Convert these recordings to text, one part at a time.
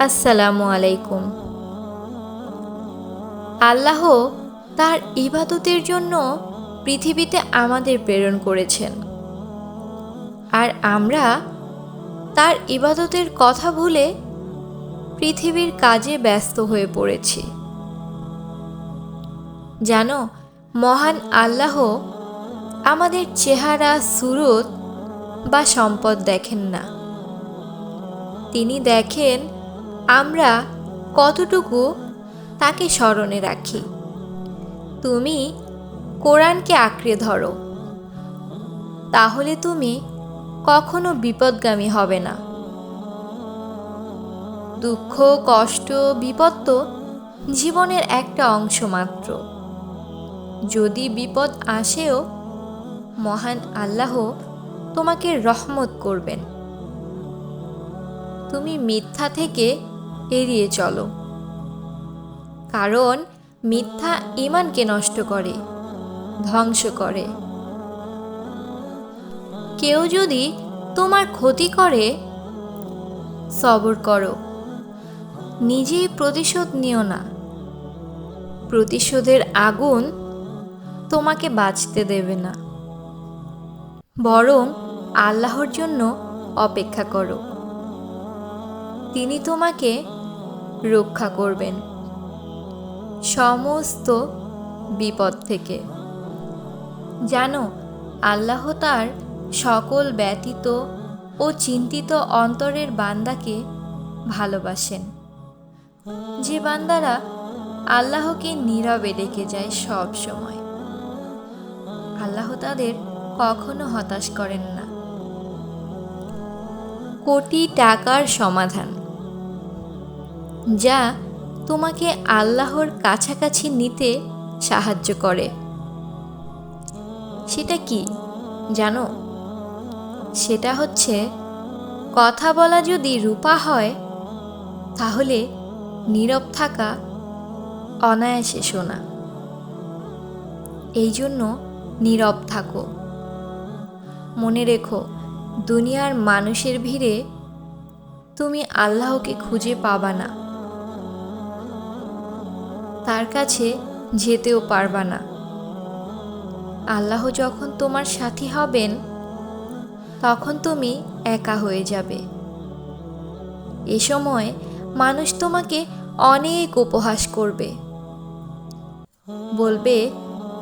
আসসালামু আলাইকুম। আল্লাহ তার ইবাদতের জন্য পৃথিবীতে আমাদের প্রেরণ করেছেন। আর আমরা তার ইবাদতের কথা ভুলে পৃথিবীর কাজে ব্যস্ত হয়ে পড়েছি। জানো, মহান আল্লাহ আমাদের চেহারা, সুরত বা সম্পদ দেখেন না। তিনি দেখেন আমরা কতটুকু তাকে স্মরণে রাখি? তুমি কোরআনকে আঁকড়ে ধরো। তাহলে তুমি কখনো বিপদগামী হবে না। দুঃখ, কষ্ট, বিপদ তো জীবনের একটা অংশ মাত্র। যদি বিপদ আসেও, মহান আল্লাহ তোমাকে রহমত করবেন। তুমি মিথ্যা থেকে এড়িয়ে চলো। কারণ মিথ্যা ইমানকে নষ্ট করে, ধ্বংস করে। কেউ যদি তোমার ক্ষতি করে, সবর করো। নিজেই প্রতিশোধ নিও না। প্রতিশোধের আগুন তোমাকে বাঁচতে দেবে না। বরং আল্লাহর জন্য অপেক্ষা করো। তিনি তোমাকে রক্ষা করবেন। সমস্ত বিপদ থেকে। জানো, আল্লাহ তার সকল ব্যতীত ও চিন্তিত অন্তরের বান্দাকে ভালোবাসেন। যে বান্দারা আল্লাহকে নীরবে ডেকে যায় সব সময়। আল্লাহ তাদের কখনো হতাশ করেন না। কোটি টাকার সমাধান। যা তোমাকে আল্লাহর কাছাকাছি নিতে সাহায্য করে। সেটা কি জানো? সেটা হচ্ছে, কথা বলা যদি রূপা হয়, তাহলে নীরব থাকা অনায়াসে শোনা। এই জন্য নীরব থাকো। মনে রেখো, দুনিয়ার মানুষের ভিড়ে তুমি আল্লাহকে খুঁজে পাবা না। তার কাছে যেতেও পারবা না। আল্লাহ যখন তোমার সাথী হবেন, তখন তুমি একা হয়ে যাবে। এ সময় মানুষ তোমাকে অনেক উপহাস করবে। বলবে,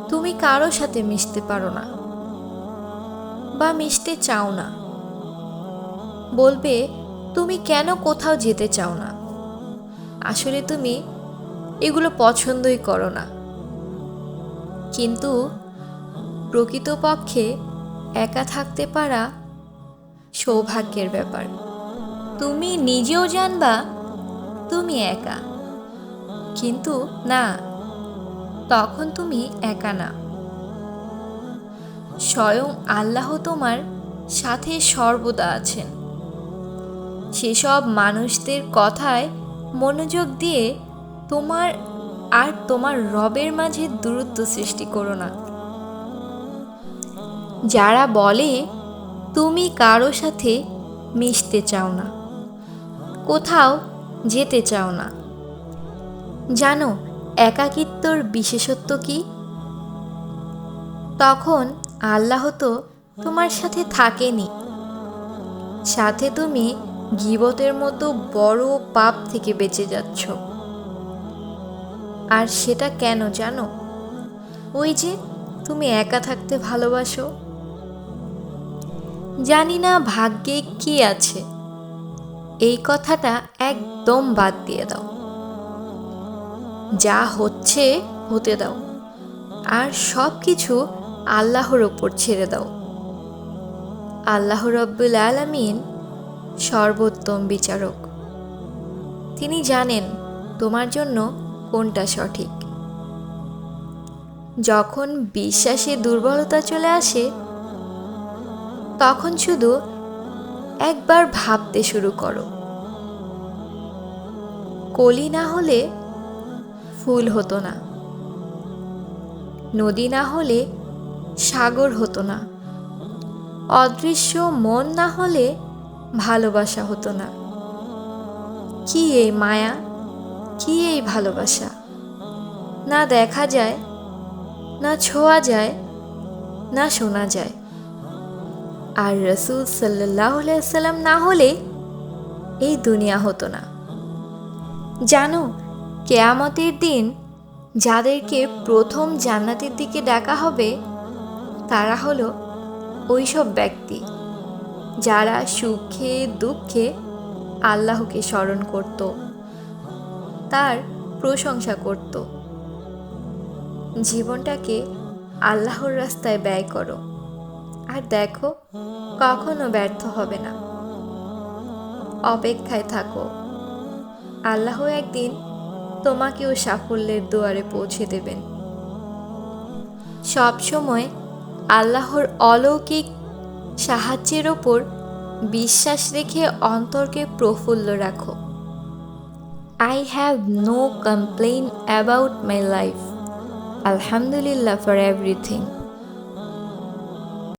তুমি কারও সাথে মিশতে পারো না বা মিশতে চাও না। বলবে, তুমি কেন কোথাও যেতে চাও না? আসলে তুমি এগুলো পছন্দই করো না। কিন্তু প্রকৃতপক্ষে একা থাকতে পারা সৌভাগ্যের ব্যাপার। তুমি নিজেও জানবা, তুমি একা। কিন্তু না, তখন তুমি একা না। স্বয়ং আল্লাহ তোমার সাথে সর্বদা আছেন। সেসব মানুষদের কথায় মনোযোগ দিয়ে তোমার আর তোমার রবের মাঝে দূরত্ব সৃষ্টি করো না। যারা বলে, তুমি কারও সাথে মিশতে চাও না, কোথাও যেতে চাও না। জানো, একাকিত্বর বিশেষত্ব কি? তখন আল্লাহ তো তোমার সাথে থাকেনি। সাথে তুমি গিবতের মতো বড় পাপ থেকে বেঁচে যাচ্ছ। আর সেটা কেন জানো? ওই যে তুমি একা থাকতে ভালোবাসো। জানি না ভাগ্যে কি আছে। এই কথাটা একদম বাদ দিয়ে দাও। যা হচ্ছে হতে দাও। আর সব কিছু আল্লাহর ওপর ছেড়ে দাও। আল্লাহ রব্বুল আলমিন সর্বোত্তম বিচারক। তিনি জানেন তোমার জন্য কোনটা সঠিক? যখন বিশ্বাসে দুর্বলতা চলে আসে, তখন শুধু একবার ভাবতে শুরু করো। কলি না হলে ফুল হতো না। নদী না হলে সাগর হতো না। অদৃশ্য মন না হলে ভালোবাসা হতো না। কি এই মায়া? কি এই ভালোবাসা? না দেখা যায়, না ছোঁয়া যায়, না শোনা যায়। আর রসুল সাল্লাহ সাল্লাম না হলে এই দুনিয়া হতো না। জানো, কেয়ামতের দিন যাদেরকে প্রথম জান্নাতের দিকে ডাকা হবে, তারা হলো ওইসব ব্যক্তি যারা সুখে, দুঃখে আল্লাহকে স্মরণ করত। তার প্রশংসা করত। জীবনটাকে আল্লাহর রাস্তায় ব্যয় করো। আর দেখো, কখনো ব্যর্থ হবে না। অপেক্ষায় থাকো। আল্লাহ একদিন তোমাকেও সাফল্যের দুয়ারে পৌঁছে দেবেন। সবসময় আল্লাহর অলৌকিক সাহায্যের ওপর বিশ্বাস রেখে অন্তরকে প্রফুল্ল রাখো। I have no complaint about my life. Alhamdulillah for everything.